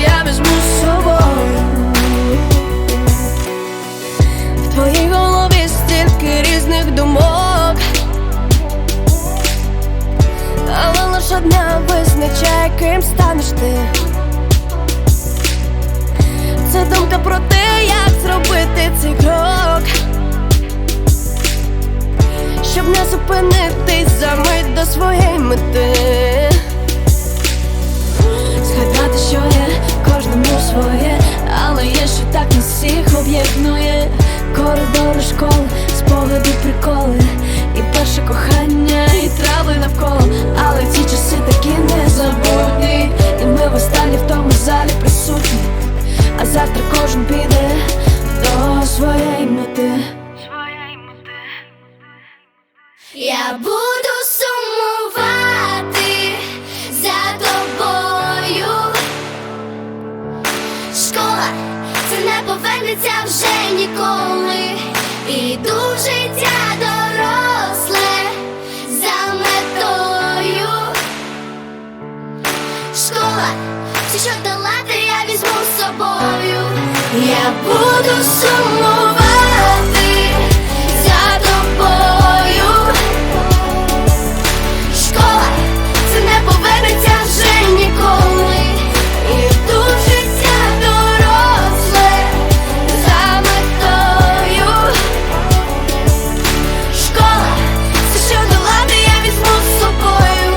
я візьму з собою. В твоїй голові стільки різних думок. Але лиш одна визначає, ким станеш ти. Це думка про те, як зробити цей крок, кожен піде до своєї мети. Я буду сумувати за тобою. Школа це не повернеться вже ніколи. Іду в життя доросле за метою. Школа, все, що з собою. Я буду сумувати за тобою. Школа, це не повернеться ніколи. Іду в життя за метою. Школа, все, що долати, я візьму з собою.